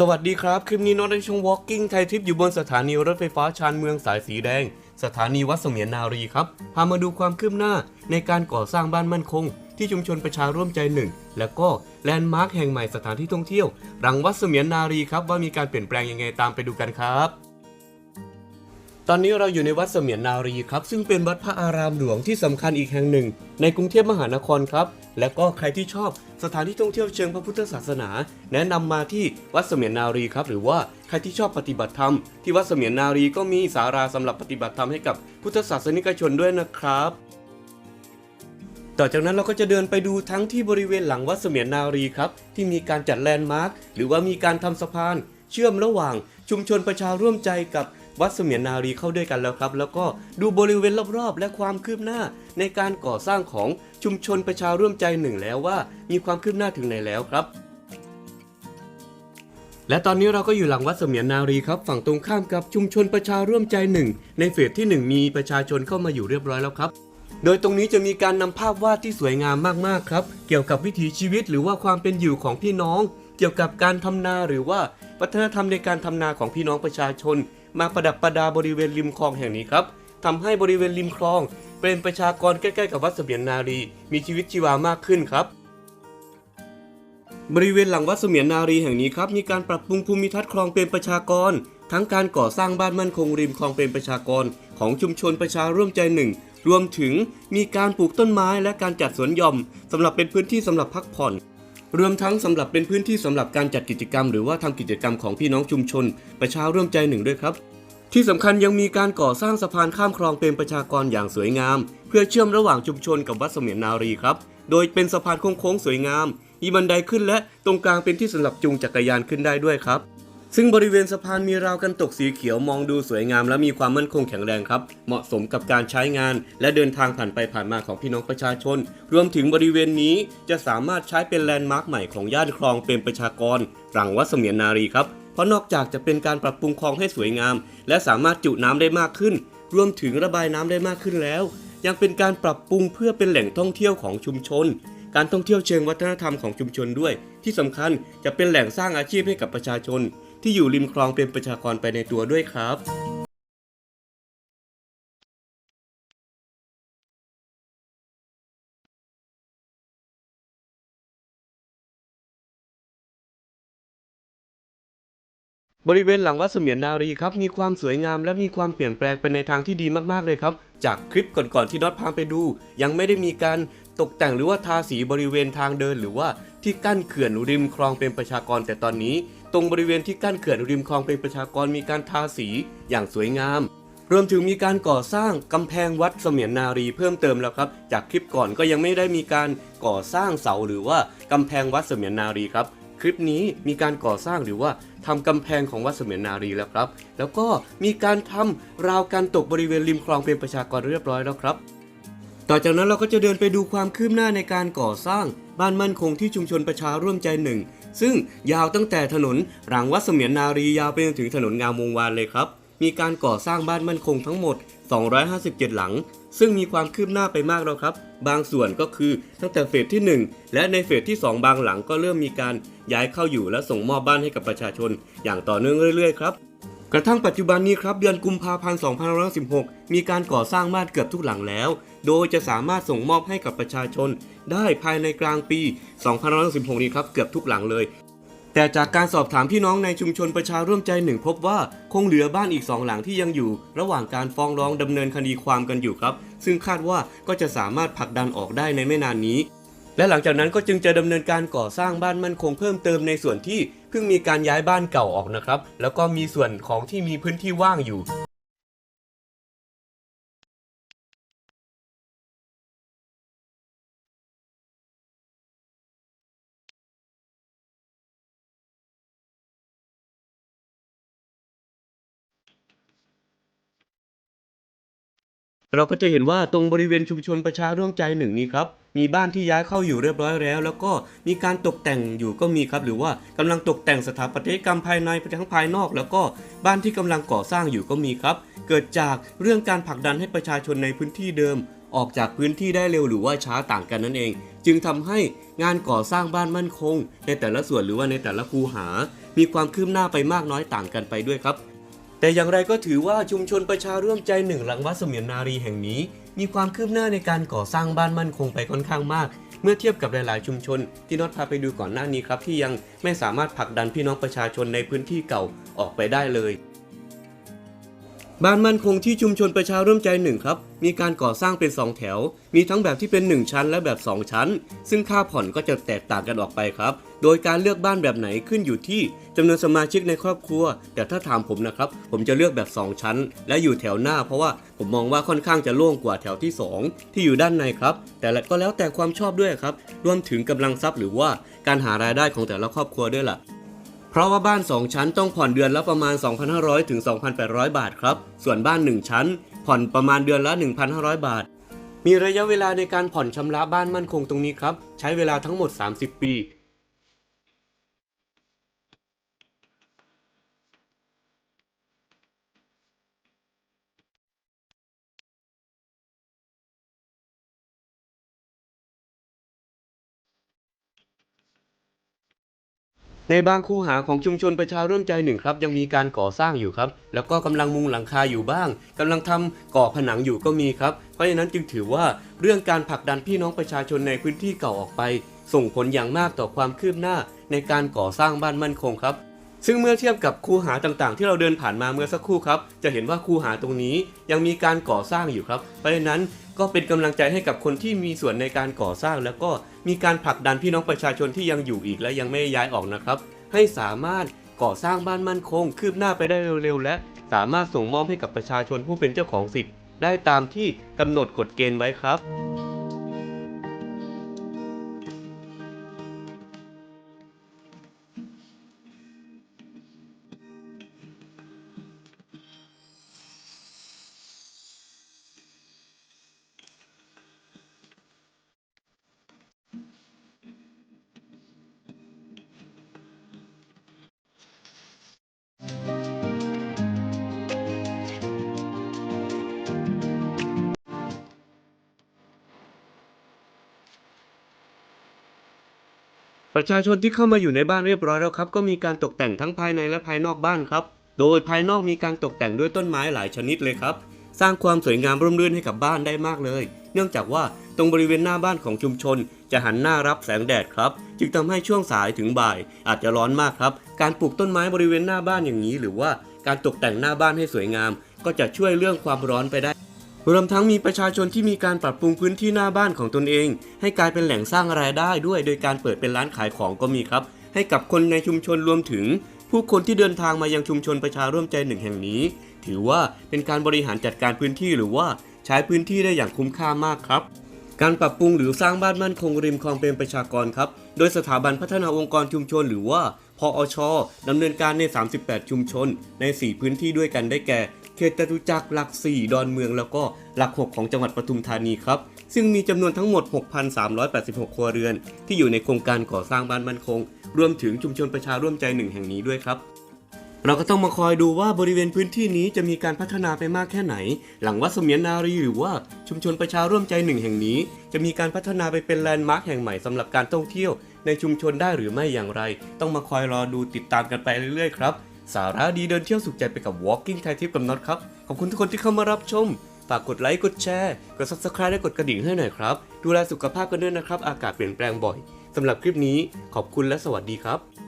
สวัสดีครับ คลิปนี้น้องได้ชม Walking ไทยทริปอยู่บนสถานีรถไฟฟ้าชานเมืองสายสีแดง สถานีวัดเสมียนนารีครับ พามาดูความคืบหน้าในการก่อสร้างบ้านมั่นคง ที่ชุมชนประชาร่วมใจหนึ่ง และก็แลนด์มาร์คแห่งใหม่สถานที่ท่องเที่ยว รังวัดเสมียนนารีครับว่ามีการเปลี่ยนแปลงยังไงตามไปดูกันครับ ตอนนี้เราอยู่ในวัดเสมียนนารีครับ ซึ่งเป็นวัดพระอารามหลวงที่สำคัญอีกแห่งหนึ่ง ในกรุงเทพมหานครครับ และก็ใครที่ชอบสถานที่ท่องเที่ยวเชิงพระพุทธศาสนา แนะนำมาที่วัดเสมียนนารีครับ หรือว่าใครที่ชอบปฏิบัติธรรม ที่วัดเสมียนนารีก็มีศาลาสำหรับปฏิบัติธรรมให้กับพุทธศาสนิกชนด้วยนะครับต่อจากนั้นเราก็จะเดินไปดูทั้งที่บริเวณหลังวัดเสมียนนารีครับ ที่มีการจัดแลนด์มาร์คหรือว่ามีการทำสะพาน เชื่อมระหว่างชุมชนประชาร่วมใจกับ วัดเสมียนนารีเข้าด้วยกันแล้วครับ แล้วก็ดูบริเวณรอบๆ และความคืบหน้าในการก่อสร้างของชุมชนประชาร่วมใจหนึ่งแล้วว่า มีความคืบหน้าถึงไหนแล้วครับและตอนนี้เราก็อยู่หลังวัดเสมียนนารีครับ ฝั่งตรงข้ามกับชุมชนประชาร่วมใจหนึ่งในเฟสที่หนึ่งมีประชาชนเข้ามาอยู่เรียบร้อยแล้วครับ โดยตรงนี้จะมีการนำภาพวาดที่สวยงามมากๆครับ เกี่ยวกับวิถีชีวิตหรือว่าความเป็นอยู่ของพี่น้อง เกี่ยวกับการทำนาหรือว่าวัฒนธรรมในการทำนาของพี่น้องประชาชน มาประดับประดาบริเวณริมคลองแห่งนี้ครับทำให้บริเวณริมคลอง เป็นประชากรใกล้ ๆ กับวัดเสมียนนารี มีชีวิตชีวามากขึ้นครับ บริเวณหลังวัดเสมียนนารีแห่งนี้ครับมีการปรับปรุงภูมิทัศน์คลองเป็นประชากร ทั้งการก่อสร้างบ้านมั่นคงริมคลองเป็นประชากร ของชุมชนประชาร่วมใจหนึ่งรวมถึงมีการปลูกต้นไม้และการจัดสวนหย่อมสำหรับเป็นพื้นที่สำหรับพักผ่อน รวมทั้งสำหรับเป็นพื้นที่สำหรับการจัดกิจกรรม หรือว่าทำกิจกรรมของพี่น้องชุมชน ประชาร่วมใจหนึ่งด้วยครับ ที่สำคัญยังมีการก่อสร้างสะพานข้ามคลองเป็นประชากรอย่างสวยงาม เพื่อเชื่อมระหว่างชุมชนกับวัดเสมียนนารีครับ โดยเป็นสะพานโค้งๆสวยงามมีบันไดขึ้นและตรงกลางเป็นที่สำหรับจูงจักรยานขึ้นได้ด้วยครับ ซึ่งบริเวณสะพานมีราวกันตกสีเขียวมองดูสวยงามและมีความมั่นคงแข็งแรงครับ เหมาะสมกับการใช้งาน และเดินทางผ่านไปผ่านมาของพี่น้องประชาชน รวมถึงบริเวณนี้จะสามารถใช้เป็นแลนด์มาร์คใหม่ของย่านคลองเป็นประชากรหลังวัดเสมียนนารีครับ เพราะนอกจากจะเป็นการปรับปรุงคลองให้สวยงาม และสามารถจุน้ำได้มากขึ้น รวมถึงระบายน้ำได้มากขึ้นแล้ว ยังเป็นการปรับปรุงเพื่อเป็นแหล่งท่องเที่ยวของชุมชนการท่องเที่ยวเชิงวัฒนธรรมของชุมชนด้วย ที่สำคัญจะเป็นแหล่งสร้างอาชีพให้กับประชาชน ที่อยู่ริมคลองเป็นประชากรไปในตัวด้วยครับบริเวณหลังวัดเสมียนนารีครับมีความสวยงามและมีความเปลี่ยนแปลงไปในทางที่ดีมากๆเลยครับ จากคลิปก่อนๆที่น็อตพาไปดู ยังไม่ได้มีการตกแต่งหรือว่าทาสีบริเวณทางเดิน หรือว่าที่กั้นเขื่อนริมคลองเป็นประชากรแต่ตอนนี้ รงบริเวณที่กั้นเขื่อนริมคลองเป็นประชากรมีการทาสีอย่างสวยงาม รวมถึงมีการก่อสร้างกำแพงวัดเสมียนนารีเพิ่มเติมแล้วครับ จากคลิปก่อนก็ยังไม่ได้มีการก่อสร้างเสาหรือว่ากำแพงวัดเสมียนนารีครับ คลิปนี้มีการก่อสร้างหรือว่าทำกำแพงของวัดเสมียนนารีแล้วครับ แล้วก็มีการทำราวการตกบริเวณริมคลองเป็นประชากรเรียบร้อยแล้วครับต่อจากนั้นเราก็จะเดินไปดูความคืบหน้าในการก่อสร้างบ้านมั่นคงที่ชุมชนประชาร่วมใจหนึ่ง ซึ่งยาวตั้งแต่ถนนหลังวัดเสมียนนารียาวไปจนถึงถนนงามวงวานเลยครับ มีการก่อสร้างบ้านมั่นคงทั้งหมด 257 หลัง ซึ่งมีความคืบหน้าไปมากแล้วครับ บางส่วนก็คือตั้งแต่เฟสที่ 1 และในเฟสที่ 2 บางหลังก็เริ่มมีการย้ายเข้าอยู่และส่งมอบบ้านให้กับประชาชน อย่างต่อเนื่องเรื่อยๆครับกระทั่งปัจจุบันนี้ครับเดือนกุมภาพันธ์ 2516 มีการก่อสร้างบ้านเกือบทุกหลังแล้ว โดยจะสามารถส่งมอบให้กับประชาชน ได้ภายในกลางปี 2516นี้ครับเกือบทุกหลังเลย แต่จากการสอบถามพี่น้องในชุมชนประชาร่วมใจหนึ่งพบว่าคงเหลือบ้านอีกสองหลังที่ยังอยู่ ระหว่างการฟ้องร้องดำเนินคดีความกันอยู่ครับ ซึ่งคาดว่าก็จะสามารถผลักดันออกได้ในไม่นานนี้และหลังจากนั้นก็จึงจะดำเนินการก่อสร้างบ้านมั่นคงเพิ่มเติมในส่วนที่เพิ่งมีการย้ายบ้านเก่าออกนะครับ แล้วก็มีส่วนของที่มีพื้นที่ว่างอยู่ เราก็จะเห็นว่าตรงบริเวณชุมชนประชาร่วมใจหนึ่งนี้ครับมีบ้านที่ย้ายเข้าอยู่เรียบร้อยแล้ว แล้วก็มีการตกแต่งอยู่ก็มีครับ หรือว่ากำลังตกแต่งสถาปัตยกรรมภายในทั้งภายนอก แล้วก็บ้านที่กำลังก่อสร้างอยู่ก็มีครับ เกิดจากเรื่องการผลักดันให้ประชาชนในพื้นที่เดิม ออกจากพื้นที่ได้เร็วหรือว่าช้าต่างกันนั่นเอง จึงทำให้งานก่อสร้างบ้านมั่นคง ในแต่ละส่วนหรือว่าในแต่ละคูหา มีความคืบหน้าไปมากน้อยต่างกันไปด้วยครับ แต่อย่างไรก็ถือว่าชุมชนประชาร่วมใจหนึ่งหลังวัดเสมียนนารีแห่งนี้ มีความคืบหน้าในการก่อสร้างบ้านมั่นคงไปค่อนข้างมาก เมื่อเทียบกับหลาย ๆ ชุมชน ที่น็อตพาไปดูก่อนหน้านี้ครับที่ยังไม่สามารถผลักดันพี่น้องประชาชนในพื้นที่เก่าออกไปได้เลย บ้านมั่นคงที่ชุมชนประชาร่วมใจหนึ่งครับ มีการก่อสร้างเป็น 2 แถว มีทั้งแบบที่เป็น 1 ชั้นและแบบ 2 ชั้น ซึ่งค่าผ่อนก็จะแตกต่างกันออกไปครับ โดยการเลือกบ้านแบบไหนขึ้นอยู่ที่จำนวนสมาชิกในครอบครัว แต่ถ้าถามผมนะครับ ผมจะเลือกแบบ 2 ชั้น และอยู่แถวหน้า เพราะว่าผมมองว่าค่อนข้างจะโล่งกว่าแถวที่ 2 ที่อยู่ด้านในครับ แต่ละก็แล้วแต่ความชอบด้วยครับ รวมถึงกำลังทรัพย์หรือว่าการหารายได้ของแต่ละครอบครัวด้วยล่ะ เพราะว่าบ้าน 2 ชั้นต้องผ่อนเดือนละประมาณ 2,500 ถึง 2,800 บาทครับ ส่วนบ้าน 1 ชั้น ผ่อนประมาณเดือนละ 1,500 บาท มีระยะเวลาในการผ่อนชำระบ้านมั่นคงตรงนี้ครับ ใช้เวลาทั้งหมด 30 ปี ในบางคูหาของชุมชนประชาร่วมใจหนึ่งครับยังมีการก่อสร้างอยู่ครับ แล้วก็กำลังมุงหลังคาอยู่บ้างกำลังทำก่อผนังอยู่ก็มีครับ เพราะฉะนั้นจึงถือว่าเรื่องการผลักดันพี่น้องประชาชนในพื้นที่เก่าออกไป ส่งผลอย่างมากต่อความคืบหน้าในการก่อสร้างบ้านมั่นคงครับ ซึ่งเมื่อเทียบกับคูหาต่างๆ ที่เราเดินผ่านมาเมื่อสักครู่ครับ จะเห็นว่าคูหาตรงนี้ยังมีการก่อสร้างอยู่ครับ เพราะฉะนั้นก็เป็นกำลังใจให้กับคนที่มีส่วนในการก่อสร้างแล้วก็ มีการผลักดันพี่น้องประชาชนที่ยังอยู่อีกและยังไม่ย้ายออกนะครับ ให้สามารถก่อสร้างบ้านมั่นคง คืบหน้าไปได้เร็วๆ และสามารถส่งมอบให้กับประชาชนผู้เป็นเจ้าของสิทธิ์ ได้ตามที่กำหนดกฎเกณฑ์ไว้ครับ ประชาชนที่เข้ามาอยู่ในบ้านเรียบร้อยแล้วครับ ก็มีการตกแต่งทั้งภายในและภายนอกบ้านครับ โดยภายนอกมีการตกแต่งด้วยต้นไม้หลายชนิดเลยครับ สร้างความสวยงามร่มรื่นให้กับบ้านได้มากเลย เนื่องจากว่าตรงบริเวณหน้าบ้านของชุมชน จะหันหน้ารับแสงแดดครับ จึงทำให้ช่วงสายถึงบ่าย อาจจะร้อนมากครับ การปลูกต้นไม้บริเวณหน้าบ้านอย่างนี้ หรือว่าการตกแต่งหน้าบ้านให้สวยงาม ก็จะช่วยเรื่องความร้อนไปได้ รวมทั้งมีประชาชนที่มีการปรับปรุงพื้นที่หน้าบ้านของตนเอง ให้กลายเป็นแหล่งสร้างรายได้ด้วย โดยการเปิดเป็นร้านขายของก็มีครับ ให้กับคนในชุมชนรวมถึง ผู้คนที่เดินทางมายังชุมชนประชาร่วมใจหนึ่งแห่งนี้ ถือว่าเป็นการบริหารจัดการพื้นที่หรือว่าใช้พื้นที่ได้อย่างคุ้มค่ามากครับการปรับปรุงหรือสร้างบ้านมั่นคงริมคลองเป็นประชากรครับ โดยสถาบันพัฒนาองค์กรชุมชนหรือว่าพออชดำเนินการใน 38 ชุมชนใน 4 พื้นที่ด้วยกันได้แก่ เขตจตุจักรหลัก 4 ดอนเมืองแล้วก็หลัก 6 ของจังหวัดปทุมธานีครับ ซึ่งมีจำนวนทั้งหมด 6,386 ครัวเรือน ที่อยู่ในโครงการก่อสร้างบ้านมั่นคง รวมถึงชุมชนประชาร่วมใจหนึ่งแห่งนี้ด้วยครับเราก็ต้องมาคอยดูว่าบริเวณพื้นที่นี้จะมีการพัฒนาไปมากแค่ไหน หลังวัดเสมียนนารีหรือว่าชุมชนประชาร่วมใจหนึ่งแห่งนี้ จะมีการพัฒนาไปเป็นแลนด์มาร์คแห่งใหม่สำหรับการท่องเที่ยว ในชุมชนได้หรือไม่อย่างไร ต้องมาคอยรอดูติดตามกันไปเรื่อยๆครับ สาระดีเดินเที่ยวสุขใจไปกับ Walking Thai Trip กับน็อตครับ ขอบคุณทุกคนที่เข้ามารับชม ฝากกดไลค์ กดแชร์ กด subscribe และกดกระดิ่งให้หน่อยครับ ดูแลสุขภาพกันด้วยนะครับ อากาศเปลี่ยนแปลงบ่อยสำหรับคลิปนี้ขอบคุณและสวัสดีครับ